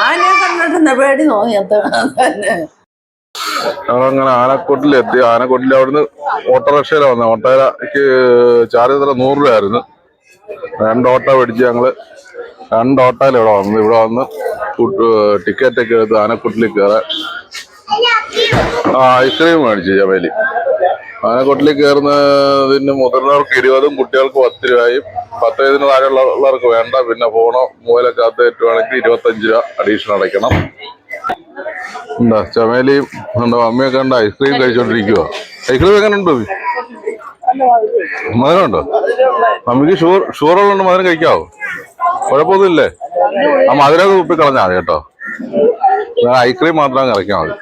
ആനയെ കണ്ടിട്ട് പേടി തോന്നി അത്ര തന്നെ ഞങ്ങളങ്ങനെ ആനക്കൊട്ടിലെത്തി. ആനക്കൊട്ടിൽ അവിടുന്ന് ഓട്ടോറിക്ഷയിലാണ് വന്നത് ഓട്ടോയ്ക്ക് ചാർജ് എത്ര? നൂറ് രൂപയായിരുന്നു. രണ്ട് ഓട്ടോ മേടിച്ച് ഞങ്ങൾ രണ്ട് ഓട്ടോയിൽ ഇവിടെ വന്നു ഇവിടെ വന്ന് ടിക്കറ്റ് ഒക്കെ എടുത്ത് ആനക്കൊട്ടിൽ കയറാൻ ഐസ്ക്രീം മേടിച്ചു ജമേലി ആനക്കൊട്ടിൽ കയറുന്നതിന് മുതിർന്നവർക്ക് ഇരുപതും കുട്ടികൾക്ക് പത്ത് രൂപയും പത്ത് വയസ്സിന് താഴെയുള്ളവർക്ക് വേണ്ട. പിന്നെ ഫോണോ മൂലൊക്കെ അത് ഏറ്റുവാണെങ്കിൽ ഇരുപത്തഞ്ച് രൂപ അഡീഷണൽ അടയ്ക്കണം. എന്താ ചമേലിയും ഉണ്ടോ അമ്മയൊക്കെ ഉണ്ട് ഐസ്ക്രീം കഴിച്ചോണ്ടിരിക്കുക ഐസ്ക്രീം എങ്ങനെ ഉണ്ട് മധുരമുണ്ടോ? മമ്മിക്ക് ഷുഗർ ഷുഗർ ഉള്ളതുകൊണ്ട് മധുരം കഴിക്കാവോ? കുഴപ്പമൊന്നുമില്ലേ? ആ മധുരം കുപ്പി കളഞ്ഞാൽ മതി കേട്ടോ. ഐസ്ക്രീം മാത്രം കറക്കിയാൽ മതി.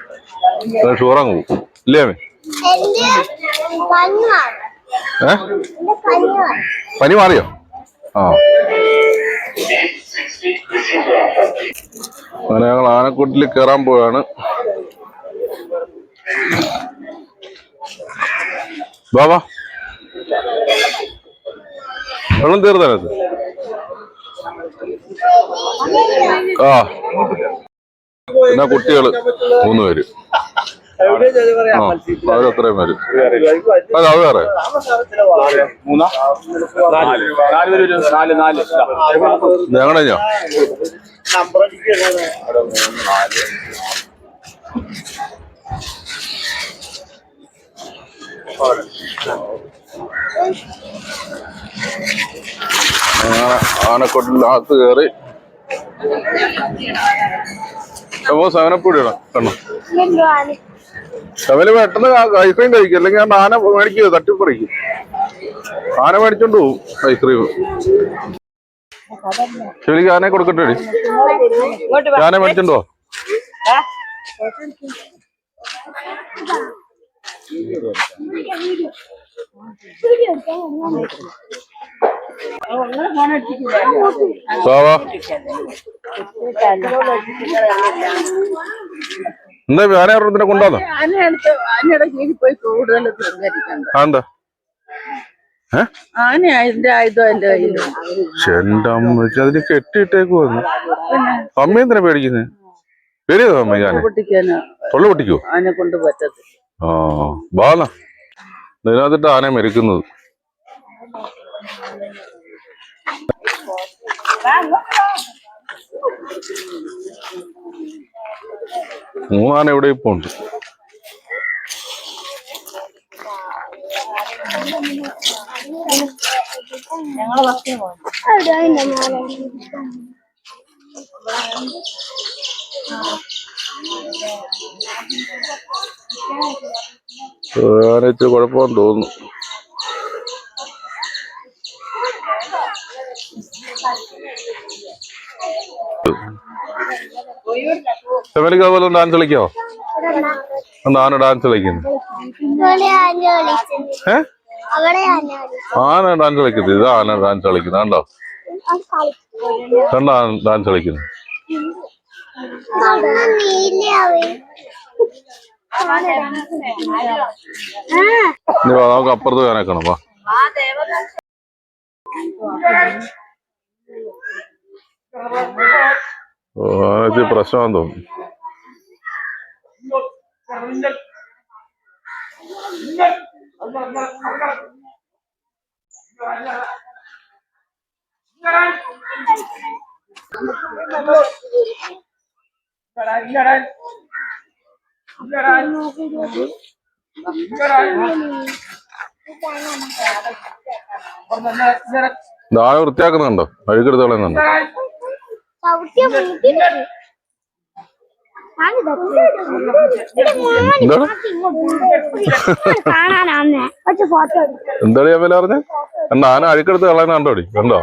ഷുഗർ അങ്ങ് പോകും ഇല്ലേ അമ്മേ? ഏ? പനി മാറിയോ? ആ. അങ്ങനെ ഞങ്ങൾ ആനക്കൂട്ടിൽ കയറാൻ പോവാണ്. ബാബാ വെള്ളം അത് ആ. പിന്നെ കുട്ടികൾ മൂന്ന് പേര്. അതെ അത് വേറെ. മൂന്നാ? നാല്. നാല്. പേര് വരും. നാല് നാല്. ഞങ്ങളുടെ ഞാൻ ആനക്കൊട്ടിനകത്ത് കയറി അപ്പോ സവനപ്പൊടിയാണ് കണ്ണു. അവൽ പെട്ടെന്ന് ഐസ്ക്രീം കഴിക്കും. അല്ലെങ്കിൽ ഞാൻ ആന മേടിക്കുക തട്ടിപ്പറിക്കും. ആന മേടിച്ചോണ്ട് പോവും ഐസ്ക്രീം ശരിക്ക് ആനയെ കൊടുക്കട്ടെ ആന മേടിച്ചോണ്ടോ? സാവാ എന്താ ഒരെണ്ണത്തിനെ കൊണ്ടുവന്നോ? ആനയടുത്ത് ആനയുടെ കീഴിൽ പോയി കൂടുതൽ ഏ? ആന അതിന്റെ ആയുധം എന്റെ കയ്യിലുണ്ട്. അതിന് കെട്ടിയിട്ടേക്ക് വന്നു. അമ്മ എന്തിനാ പേടിക്കുന്നത് പേടിയതോ അമ്മ ഞാൻ തൊള്ള പൊട്ടിക്കോ? ആനെ കൊണ്ട് പറ്റത്തില്ല. ആ ബാല ഇതിനകത്തിട്ട് ആന മെരുക്കുന്നത്. മൂന്നാന എവിടെ ഇപ്പൊ ഉണ്ട്? കുഴപ്പമെന്ന് തോന്നുന്നു. അതുപോലെ ഡാൻസ് കളിക്കോ? ആന ഡാൻസ് കളിക്കുന്നു. ആന ഏ? ഡാൻസ് കളിക്കുന്നത് ഇത് ആന ഡാൻസ് കളിക്കുന്നത് കണ്ടോ? കണ്ടോ ആന ഡാൻസ് കളിക്കുന്നത് വാ, നമുക്ക് അപ്പുറത്ത് വേനക്കണം വാ. ഓ ആനക്ക് പ്രശ്നമാണെന്ന് തോന്നുന്നു വൃത്തിയാക്കുന്നുണ്ടോ? അഴുക്കെടുത്ത് കളയുന്നുണ്ടോ? എന്താണ് ചമല പറഞ്ഞ? എന്നാ ആന അഴുക്കെടുത്ത് കളയുന്ന കണ്ടോടി കണ്ടോ?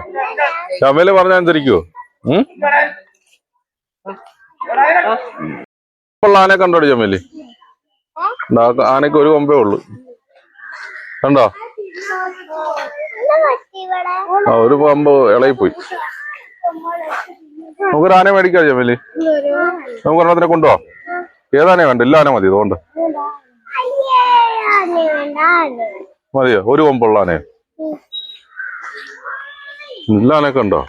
ചമല പറഞ്ഞ അനുസരിക്കുവോ ഉള്ള ആനെ കണ്ടോടി ചമലി ദാ ആനക്ക് ഒരു കൊമ്പേ ഉള്ളു. കണ്ടോ? ആ ഒരു കൊമ്പ് ഇളകിപ്പോയി. നമുക്കൊരു ആന മേടിക്കാം ജമലി. നമുക്ക് ഒരെണ്ണത്തിനെ കൊണ്ടുപോവാം ഏതാനേ വേണ്ട എല്ലാ ആന മതി അതുകൊണ്ട് മതിയോ? ഒരു കൊമ്പുള്ള ആനയോ. എല്ലാ ആനയൊക്കെ ഉണ്ടോ?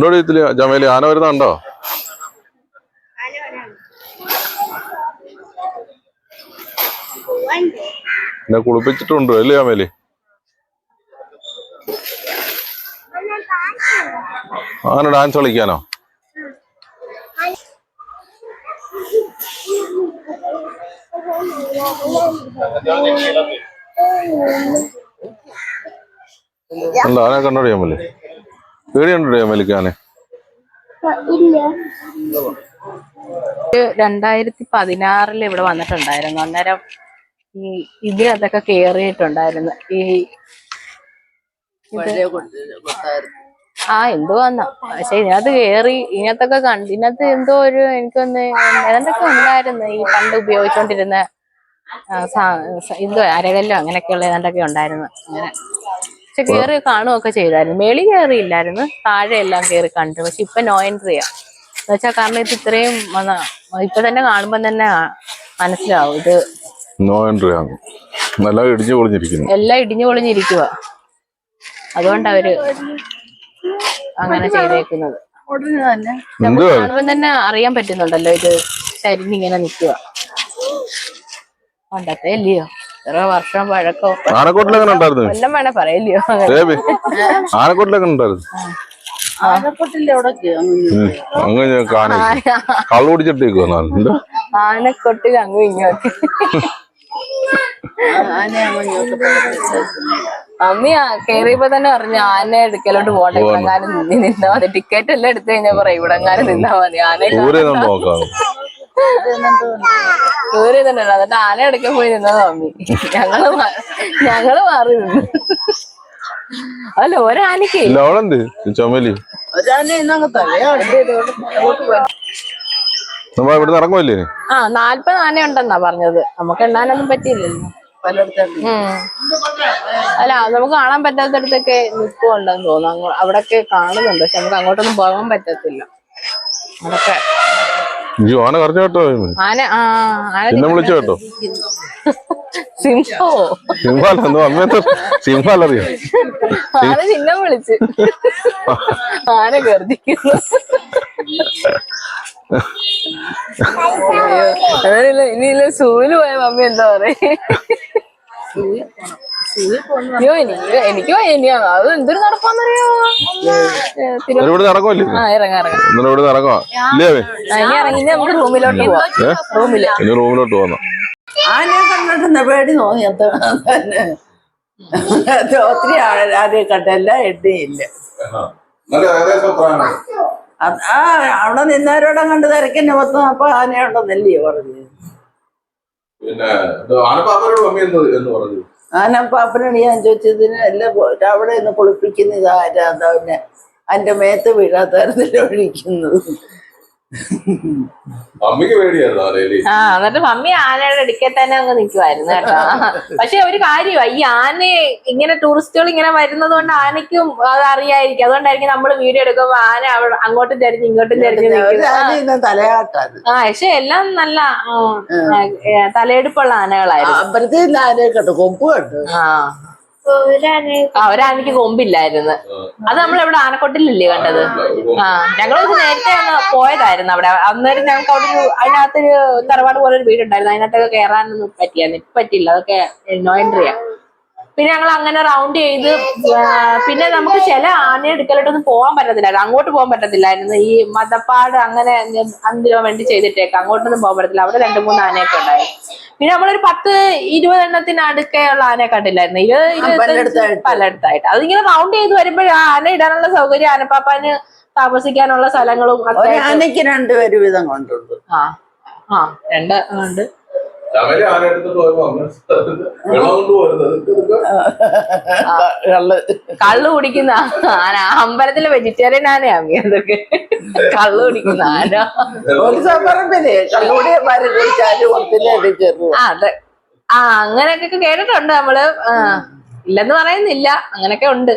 ഒരു ഇതിൽ? ജമേലി ആന വരുന്നുണ്ടോ? എന്നെ കുളിപ്പിച്ചിട്ടുണ്ട് അല്ലേ അമേലി? ആന ഡാൻസ് കളിക്കാനോ? എന്താ ആനെ കണ്ടോടി ജമേലി പേടിയുണ്ടോ ജമേലിക്ക് ആനെ രണ്ടായിരത്തി പതിനാറിൽ ഇവിടെ വന്നിട്ടുണ്ടായിരുന്നു. അന്നേരം ഈ ഇതിനകത്തൊക്കെ കേറിയിട്ടുണ്ടായിരുന്നു. ഈ ആ എന്തുവാന്ന പക്ഷെ ഇതിനകത്ത് കേറി ഇതിനകത്തൊക്കെ കണ്ടു ഇതിനകത്ത് എന്തോ ഒരു എനിക്കൊന്ന് ഏതാണ്ടൊക്കെ ഉണ്ടായിരുന്നു ഈ പണ്ട് ഉപയോഗിച്ചോണ്ടിരുന്ന എന്തോ അരകല്ലോ അങ്ങനെയൊക്കെയുള്ള ഏതാണ്ടൊക്കെ ഉണ്ടായിരുന്നു. അങ്ങനെ. പക്ഷെ കേറി കാണുകയൊക്കെ ചെയ്തായിരുന്നു. മേളി കേറിയില്ലായിരുന്നു. താഴെ എല്ലാം കേറി കണ്ടു. പക്ഷെ ഇപ്പൊ നോ എൻട്രിയാ എന്നുവെച്ചാൽ കാരണം ഇത് ഇത്രയും വന്ന- ഇപ്പൊ തന്നെ കാണുമ്പോ തന്നെ മനസ്സിലാവും. ഇത് നോ എൻട്രി ആണ്. നല്ല ഇടിഞ്ഞു പൊളിഞ്ഞിരിക്കുന്നു. എല്ലാം ഇടിഞ്ഞു പൊളിഞ്ഞിരിക്കുക അതുകൊണ്ട് അവർ അങ്ങനെ ചെയ്തേക്കുന്നത്. കാണുമ്പോ തന്നെ അറിയാൻ പറ്റുന്നുണ്ടല്ലോ ഇത് ചരിഞ്ഞിങ്ങനെ നിക്കുക പണ്ടത്തെ അല്ലയോ എത്ര വർഷം പഴക്കോ ആനക്കോട്ടിൽ എങ്ങനെ ഉണ്ടായിരുന്നു? കൊല്ലം വേണേ പറയല്ലയോ? ബേബി ആനക്കോട്ടിൽ എങ്ങനെ ഉണ്ടായിരുന്നു? ഉം. അങ്ങ് ഞാൻ കാന കള്ളു കുടിച്ചിട്ടേക്കോ എന്താ ആനക്കൊട്ടിൽ അങ്ങും ഇങ്ങോട്ട് അമ്മി കേറിയപ്പോ തന്നെ പറഞ്ഞു ആന എടുക്കലോട്ട് പോട്ടെ ഇവിടെങ്ങാനും നിന്നി നിന്നാ മതി. ടിക്കറ്റ് എല്ലാം എടുത്തു കഴിഞ്ഞാ പറയാം ഇവിടെങ്ങാനും നിന്നാ മതി. ആന ദൂരെ തന്നെ എന്നിട്ട് ആന എടുക്കാൻ പോയി നിന്നതാ അമ്മി. ഞങ്ങൾ ഞങ്ങൾ മാറി നിന്നു. അല്ല ഒരാനക്ക് ഇല്ല അവളെന്ത്? ചുമലി. നമ്മ ഇവിടുന്ന് ഇറങ്ങുമല്ലേ? ആ നാല്പത് ആന ഉണ്ടെന്നാ പറഞ്ഞത്. നമുക്ക് എണ്ണാനൊന്നും പറ്റിയില്ലല്ലോ. അല്ല നമുക്ക് കാണാൻ പറ്റാത്തടത്തൊക്കെ നിൽക്കുന്നുണ്ടെന്ന് തോന്നുന്നു. അവിടൊക്കെ കാണുന്നുണ്ട്. പക്ഷെ നമുക്ക് അങ്ങോട്ടൊന്നും പോകാൻ പറ്റത്തില്ല. അതൊക്കെ. ആന കറഞ്ഞു കേട്ടോ. ആന ആ ആന വിളിച്ചു കേട്ടോ. സിംഹോ? സിംഹാല എന്തോ അമ്മയത്തെ സിംഹാലറിയാം ആന ചിഹ്നം വിളിച്ച്. ആന ഗർജിക്കുന്നു ഇനിയില്ല സൂൽ പോയ മമ്മി എന്താ പറയേ? അയ്യോ എനിക്ക് എനിക്ക് ഇനി അത് എന്തൊരു നടപ്പാന്നറിയോ? ഏ, തിരു- ഇവിടുന്ന് ആ ഇറങ്ങാം ഇറങ്ങാം. ഇനി ഇറങ്ങി നമുക്ക് റൂമിലോട്ട് പോവാം. റൂമിൽ. റൂമിലോട്ട് പോന്ന ആനയെ കണ്ടിട്ടുണ്ട് പേടി തോന്നി? അത് തന്നെ. അത് ഒത്തിരി ആരെയും കണ്ടല്ല എണ്ണയില്ല ആ അവിടെ നിന്നവരോടെ കണ്ട് തിരക്കിന്റെ മൊത്തം അപ്പൊ ആനയുണ്ടെന്നല്ലേ പറഞ്ഞു. ആനപ്പാപ്പനോട് ഞാൻ ചോദിച്ചതിന് എല്ലാം അവിടെ നിന്ന് കുളിപ്പിക്കുന്ന ഇതാരാ? പിന്നെ അതിന്റെ മേത്ത് വീഴാത്ത ഒഴിക്കുന്നത് മമ്മിക്ക് പേടിയായിരുന്നു ആനയിൽ ആ എന്നിട്ട് മമ്മി ആനയുടെ അടുക്കൽ തന്നെ അങ്ങ് നിൽക്കുമായിരുന്നു കേട്ടോ. പക്ഷെ ഒരു കാര്യമാ ഈ ആന ഇങ്ങനെ ടൂറിസ്റ്റുകൾ ഇങ്ങനെ വരുന്നത് കൊണ്ട് ആനയ്ക്കും അത് അറിയായിരിക്കും. അതുകൊണ്ടായിരിക്കും നമ്മൾ വീഡിയോ എടുക്കുമ്പോ ആന അവിടെ അങ്ങോട്ടും തിരിഞ്ഞ് ഇങ്ങോട്ടും തിരിഞ്ഞ് ആന ഇന്ന് തലയാട്ടാത് ആ പക്ഷെ എല്ലാം നല്ല തലയെടുപ്പുള്ള ആനകളായിരുന്നു. അമ്പലത്തിൽ നിന്ന് ആനയെ കണ്ടു കൊമ്പ് കണ്ടു. ആ. ആ ഒരാനയ്ക്ക് കൊമ്പില്ലായിരുന്നു. അത് നമ്മൾ ഇവിടെ ആനക്കൊട്ടിലല്ലേ കണ്ടത്? ആ ഞങ്ങൾ നേരത്തെ ഒന്ന് പോയതായിരുന്നു അവിടെ. അന്നേരം ഞങ്ങൾക്ക് അവിടെ ഒരു അതിനകത്തൊരു തറവാട് പോലെ ഒരു വീടുണ്ടായിരുന്നു. അതിനകത്തൊക്കെ കയറാനൊന്നും പറ്റിയായിരുന്നു. ഇപ്പൊ പറ്റില്ല അതൊക്കെ നോ പിന്നെ ഞങ്ങൾ അങ്ങനെ റൗണ്ട് ചെയ്ത് പിന്നെ നമുക്ക് ചില ആന എടുക്കലോട്ടൊന്നും പോകാൻ പറ്റത്തില്ലായിരുന്നു. അങ്ങോട്ട് പോകാൻ പറ്റത്തില്ലായിരുന്നു. ഈ മതപ്പാട് അങ്ങനെ അന്തിരോ വേണ്ടി ചെയ്തിട്ടേക്ക്. അങ്ങോട്ടൊന്നും പോകാൻ പറ്റത്തില്ല. അവിടെ രണ്ട് മൂന്ന് ആനയൊക്കെ ഉണ്ടായിരുന്നു പിന്നെ നമ്മളൊരു പത്ത് ഇരുപതെണ്ണത്തിന് അടുക്കെയുള്ള ആനയെ കണ്ടില്ലായിരുന്നു? ഇരുപത് ഇരുപത് പലയിടത്തായിട്ട്. അതിങ്ങനെ റൗണ്ട് ചെയ്ത് വരുമ്പോഴേ ആന ഇടാനുള്ള സൗകര്യം ആനപ്പാപ്പാന് താമസിക്കാനുള്ള സ്ഥലങ്ങളും ആനയ്ക്ക് രണ്ട് വീതം കൊണ്ടുണ്ട്. ആ ആ രണ്ട് ഉണ്ട്. ചമലി പോയപ്പോ വെള്ളം കള്ള്. കള്ളു കുടിക്കുന്ന ആന. അമ്പലത്തിലെ വെജിറ്റേറിയൻ ആനയാ അതൊക്കെ. കള്ളു കുടിക്കുന്ന ആന. മരം കുടിച്ചാലും ആ അതെ. ആ അങ്ങനെയൊക്കെ കേട്ടിട്ടുണ്ട് നമ്മൾ. ഇല്ലെന്ന് പറയുന്നില്ല. അങ്ങനെയൊക്കെ ഉണ്ട്.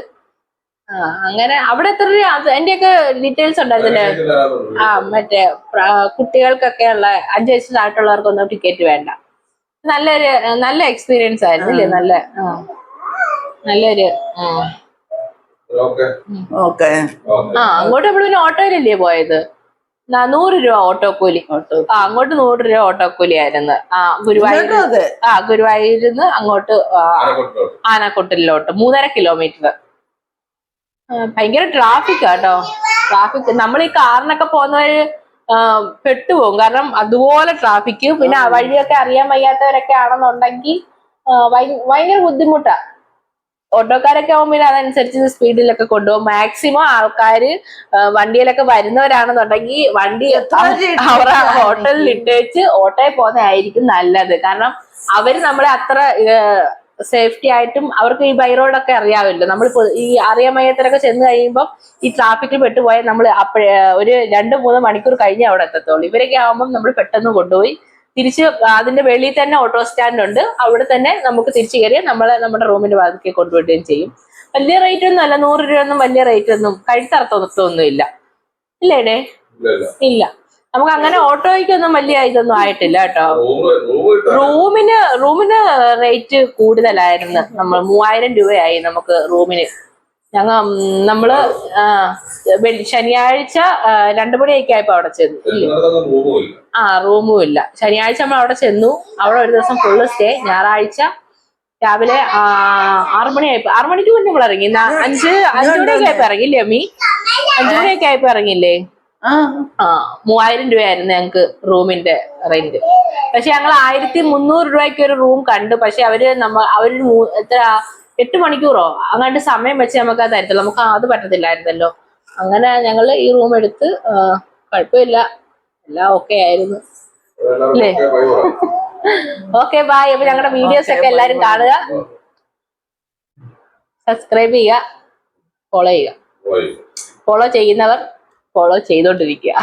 അങ്ങനെ അവിടെ എത്ര രൂപ? അത് എന്റെയൊക്കെ ഡീറ്റെയിൽസ് ഉണ്ടായിരുന്നില്ലേ? ആ മറ്റേ കുട്ടികൾക്കൊക്കെ ഉള്ള അഞ്ച് വയസ്സ് താഴെയുള്ളവർക്കൊന്നും ടിക്കറ്റ് വേണ്ട. നല്ലൊരു നല്ല എക്സ്പീരിയൻസ് ആയിരുന്നു അല്ലേ നല്ല ആ. നല്ലൊരു ആ. ഓക്കെ. ഓക്കെ. ആ അങ്ങോട്ട് നമ്മൾ പിന്നെ ഓട്ടോയിലല്ലേ പോയത്? നൂറ് രൂപ ഓട്ടോ കൂലി ഓട്ടോ. ആ അങ്ങോട്ട് നൂറ് രൂപ ഓട്ടോ കൂലി ആയിരുന്നു. ആ ഗുരുവായൂർ ആ ഗുരുവായൂരിന്ന് അങ്ങോട്ട് ആനക്കൊട്ടിലോട്ട് മൂന്നര കിലോമീറ്റർ ഭയങ്കര ട്രാഫിക് കേട്ടോ ട്രാഫിക് നമ്മൾ ഈ കാറിനൊക്കെ പോകുന്നവര് പെട്ടുപോകും. കാരണം അതുപോലെ ട്രാഫിക് പിന്നെ ആ വഴിയൊക്കെ അറിയാൻ വയ്യാത്തവരൊക്കെ ആണെന്നുണ്ടെങ്കിൽ ഭയങ്കര ബുദ്ധിമുട്ടാ. ഓട്ടോക്കാരൊക്കെ ആവുമ്പോൾ പിന്നെ അതനുസരിച്ച് സ്പീഡിലൊക്കെ കൊണ്ടുപോകും. മാക്സിമം ആൾക്കാര് ആ, വണ്ടിയിലൊക്കെ വരുന്നവരാണെന്നുണ്ടെങ്കിൽ വണ്ടി അവരുടെ ഹോട്ടലിൽ ഇട്ടേച്ച് ഓട്ടോയിൽ പോകുന്നതായിരിക്കും നല്ലത്. കാരണം അവർ നമ്മളെ അത്ര സേഫ്റ്റി ആയിട്ടും അവർക്ക് ഈ ബൈ റോഡൊക്കെ അറിയാമല്ലോ. നമ്മൾ ഈ അറിയാമയത്തിലൊക്കെ ചെന്ന് കഴിയുമ്പോൾ ഈ ട്രാഫിക്കിൽ പെട്ടുപോയാൽ നമ്മൾ അപ്പോഴേ ഒരു രണ്ട് മൂന്ന് മണിക്കൂർ കഴിഞ്ഞ് അവിടെ എത്തത്തുള്ളൂ. ഇവരൊക്കെ ആകുമ്പോൾ നമ്മൾ പെട്ടെന്ന് കൊണ്ടുപോയി തിരിച്ച് അതിന്റെ വെളിയിൽ തന്നെ ഓട്ടോ സ്റ്റാൻഡ് ഉണ്ട്. അവിടെ തന്നെ നമുക്ക് തിരിച്ചു കയറി നമ്മളെ നമ്മുടെ റൂമിന്റെ ഭാഗത്തേക്ക് കൊണ്ടുവിടുകയും ചെയ്യും. വലിയ റേറ്റ് ഒന്നും അല്ല. നൂറ് രൂപ ഒന്നും വലിയ റേറ്റ് ഒന്നും കഴുത്തറത്തൊന്നും ഇല്ല. ഇല്ലേടേ ഇല്ല. നമുക്ക് അങ്ങനെ ഓട്ടോയ്ക്കൊന്നും വലിയ ഇതൊന്നും ആയിട്ടില്ല കേട്ടോ. റൂമിന് റൂമിന് റേറ്റ് കൂടുതലായിരുന്നു. നമ്മൾ മൂവായിരം രൂപയായി നമുക്ക് റൂമിന്. ഞങ്ങ ഉം, നമ്മൾ ശനിയാഴ്ച രണ്ടു മണിയൊക്കെ ആയപ്പോ അവിടെ ചെന്നു. ആ റൂമും ഇല്ല. ശനിയാഴ്ച നമ്മൾ അവിടെ ചെന്നു. അവിടെ ഒരു ദിവസം ഫുള്ള് സ്റ്റേ ഞായറാഴ്ച രാവിലെ ആറു മണിയായി മണിയായപ്പോ ആറ് മണിക്ക് മുന്നേ നമ്മൾ ഇറങ്ങി. അഞ്ച് അഞ്ചു മണിയൊക്കെ ആയപ്പോ ഇറങ്ങില്ലേ അമ്മി? അഞ്ചു മണിയൊക്കെ ആയപ്പോ ഇറങ്ങില്ലേ? ആ. മൂവായിരം രൂപയായിരുന്നു ഞങ്ങക്ക് റൂമിന്റെ റെന്റ്. പക്ഷെ ഞങ്ങൾ ആയിരത്തി മുന്നൂറ് രൂപയ്ക്ക് ഒരു റൂം കണ്ടു. പക്ഷെ അവർ നമ്മ അവർ എത്ര എട്ട് മണിക്കൂറോ? അങ്ങോട്ട് സമയം വെച്ച് നമുക്ക് അത് തരത്തില്ല. നമുക്ക് അത് പറ്റത്തില്ലായിരുന്നല്ലോ. അങ്ങനെ ഞങ്ങൾ ഈ റൂം എടുത്ത് കുഴപ്പമില്ല. എല്ലാം ഓക്കെ ആയിരുന്നു. അല്ലേ? ഓക്കെ ബായ് അപ്പൊ ഞങ്ങളുടെ വീഡിയോസ് ഒക്കെ എല്ലാരും കാണുക. സബ്സ്ക്രൈബ് ചെയ്യുക. ഫോളോ ചെയ്യുക. ഫോളോ ചെയ്യുന്നവർ ഫോളോ ചെയ്തോണ്ടിരിക്കുക